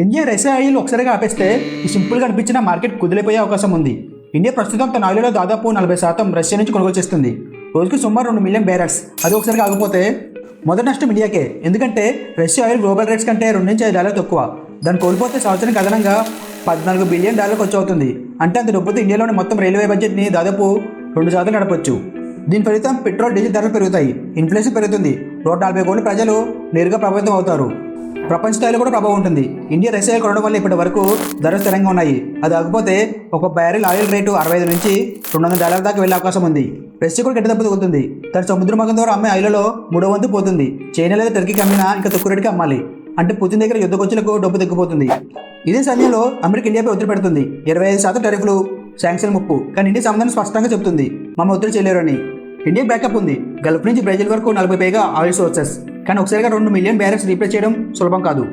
India Russia oil ఒకసారిగా ఆపేస్తే ఈ సింపుల్గా అనిపించిన మార్కెట్ కుదిలిపోయే అవకాశం ఉంది. ఇండియా ప్రస్తుతం తన ఆయిల్లో దాదాపు నలభై శాతం రష్యా నుంచి కొనుగోలు చేస్తుంది. రోజుకి సుమారు రెండు మిలియన్ బ్యారల్స్. అది ఒకసారి ఆగిపోతే మొదటి నష్టం ఇండియాకే. ఎందుకంటే రష్యా ఆయిల్ గ్లోబల్ రేట్స్ కంటే రెండు నుంచి ఐదు డాలర్ తక్కువ. దాన్ని కోల్పోతే సంవత్సరానికి అదనంగా పద్నాలుగు బిలియన్ డాలర్ ఖర్చు అవుతుంది. అంటే అంత డబ్బుతో ఇండియాలోని మొత్తం రైల్వే బడ్జెట్ని దాదాపు రెండు శాతం నడపచ్చు దీని ఫలితం పెట్రోల్ డీజిల్ ధరలు పెరుగుతాయి. ఇన్ఫ్లేషన్ పెరుగుతుంది. నూట నలభై కోట్ల ప్రజలు నేరుగా ప్రభావితం అవుతారు. ప్రపంచ స్థాయిలో కూడా ప్రభావం ఉంటుంది. ఇండియా రష్యాలు కొనడం వల్ల ఇప్పటి వరకు ధరలు స్థిరంగా ఉన్నాయి. అది ఆగిపోతే ఒక బ్యారెల్ ఆయిల్ రేటు అరవై ఐదు నుంచి రెండు వందల డాలర్ దాకా వెళ్ళే అవకాశం ఉంది. రష్యా కూడా గడ్డ దెబ్బ తగ్గుతుంది తన సముద్ర మార్గం ద్వారా అమ్మే ఆయిల్లో మూడో వంతు పోతుంది. చైనా లేదా టర్కీకి అమ్మినా ఇంకా తక్కువ రేటుకి అమ్మాలి. అంటే పుతిన్ దగ్గర యుద్ధ ఖర్చులకు డబ్బు తగ్గిపోతుంది. ఇదే సమయంలో అమెరికా ఇండియాపై ఒత్తిడి పెడుతుంది. ఇరవై ఐదు శాతం టరిఫ్లు శాంక్షన్ ముప్పు. కానీ ఇండియా సంబంధం స్పష్టంగా చెప్తుంది మమ్మ ఒత్తిడి చేయలేరు అని. ఇండియా బ్యాకప్ ఉంది. గల్ఫ్ నుంచి బ్రెజిల్ వరకు నలభై పైగా ఆయిల్ సోర్సెస్ కానీ ఒకసారిగా రెండు మిలియన్ బ్యారెక్స్ రీప్లేస్ చేయడం సులభం కాదు.